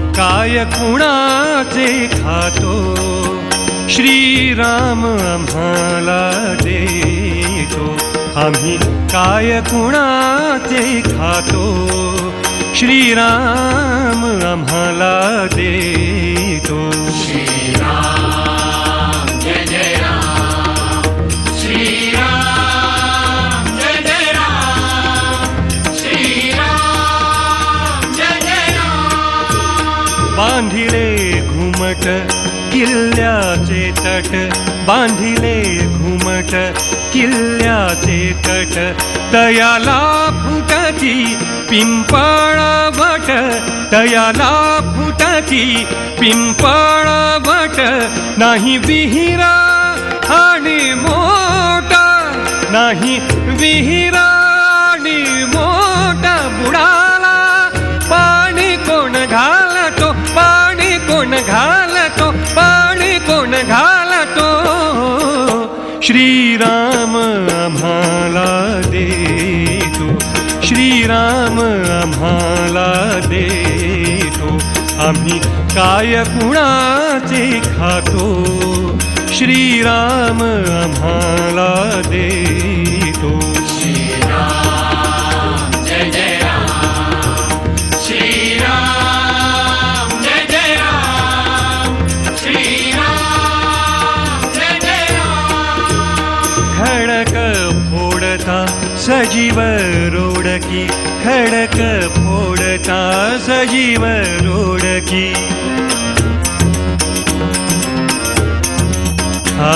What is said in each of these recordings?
काय कुणाचे खातो? श्रीराम आम्हाला देतो. आम्ही काय कुणाचे खातो? श्रीराम बांधिले घुमट किल्ल्याचे तट. बांधिले घुमट किल्ल्याचे तट. तयाला फुटती पिंपळा भट तयाला फुटती पिंपळा भट नाही विहिरा आणि मोठा नाही विहिरा श्रीराम आम्हाला देतो श्रीराम आम्हाला देतो आम्ही काय कुणाचे खातो? श्रीराम आम्हाला सजीव रोडकी खडक फोडता सजीव रोडकी आ,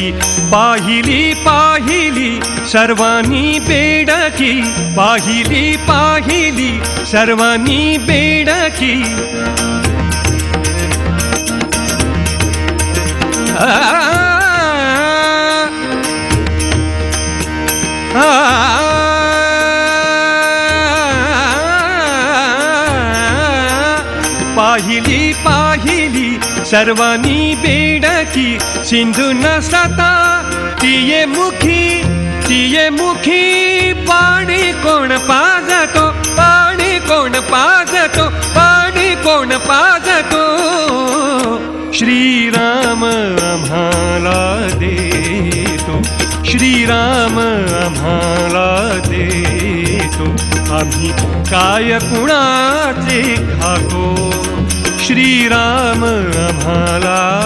बेडकी पाहिली पाहिली सर्वांनी बेडकी. पाहिली पाहिली सर्वांनी बेडकी. पाहिली पाहिली सर्वांनी बेडकी सिंधू नसता तिये मुखी तिये मुखी पाणी कोण पाजतो पाणी कोण पाजतो पाणी कोण पाजतो? श्रीराम आम्हाला देतो श्रीराम आम्हाला देतो आम्ही काय कुणाचे खातो श्रीराम आम्हाला